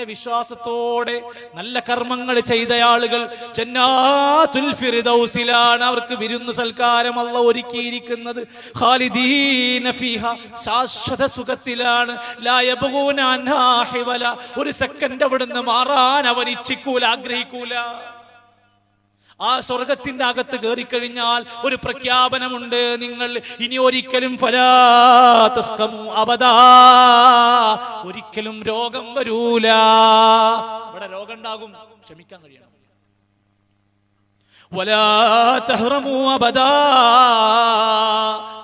നല്ല വിശ്വാസത്തോടെ നല്ല കർമ്മങ്ങൾ ചെയ്ത ആളുകൾ ജന്നാത്തുൽ ഫിർദൗസിലാണ്. അവർക്ക് വിരുന്ന് സൽക്കാരം അല്ല ഒരുക്കിയിരിക്കുന്നത്. ഖാലിദീന ശാശ്വത സുഖത്തിലാണ്. ലാ അൻഹാ ഹിവല. ഒരു സെക്കൻഡ് അവിടുന്ന് മാറാൻ അവൻ ഇച്ഛിക്കൂല ആഗ്രഹിക്കൂല. ആ സ്വർഗത്തിന്റെ അകത്ത് കയറിക്കഴിഞ്ഞാൽ ഒരു പ്രഖ്യാപനമുണ്ട്. നിങ്ങൾ ഇനി ഒരിക്കലും ഫലാതസ്തമു അബദാ. ഒരിക്കലും രോഗം വരൂല. ഇവിടെ രോഗം ഉണ്ടാകും. ക്ഷമിക്കാൻ കഴിയണം.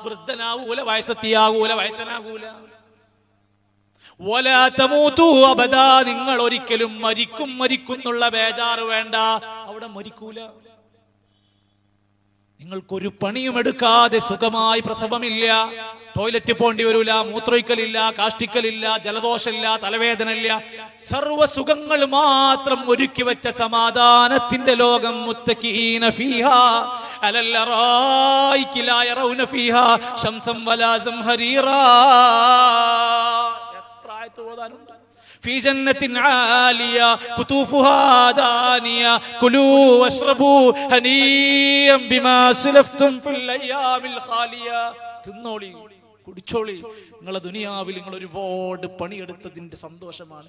വൃദ്ധനാവൂല വയസ്സത്തിയാകൂല വയസ്സനാകൂല നിങ്ങൾ ഒരിക്കലും മരിക്കും മരിക്കുന്നുള്ള ബേജാറ് വേണ്ട. അവിടെ മരിക്കൂല. നിങ്ങൾക്കൊരു പണിയും എടുക്കാതെ സുഖമായി പ്രസവമില്ല. ടോയ്ലറ്റ് പോണ്ടി വരൂല മൂത്രയിക്കലില്ല കാഷ്ടിക്കലില്ല ജലദോഷമില്ല തലവേദന ഇല്ല സർവ സുഖങ്ങൾ മാത്രം ഒരുക്കി വെച്ച സമാധാനത്തിന്റെ ലോകം മുത്തക്കീന ഫീഹ അലല്ലറായിക്ക് ലാ യറൗന ഫീഹ ശംസം വലാ സംഹരീറാ. എത്ര ആയത്ത് ഓതാനുണ്ട് في جنة عالية قطوفها دانية كلوا واشربوا هنيئا بما سلفتم في الأيام الخالية തിന്നോളി കുടിച്ചോളി നിങ്ങളെ ദുനിയാവിൽ നിങ്ങൾ ഒരുപാട് പണിയെടുത്തതിന്റെ സന്തോഷമാണ്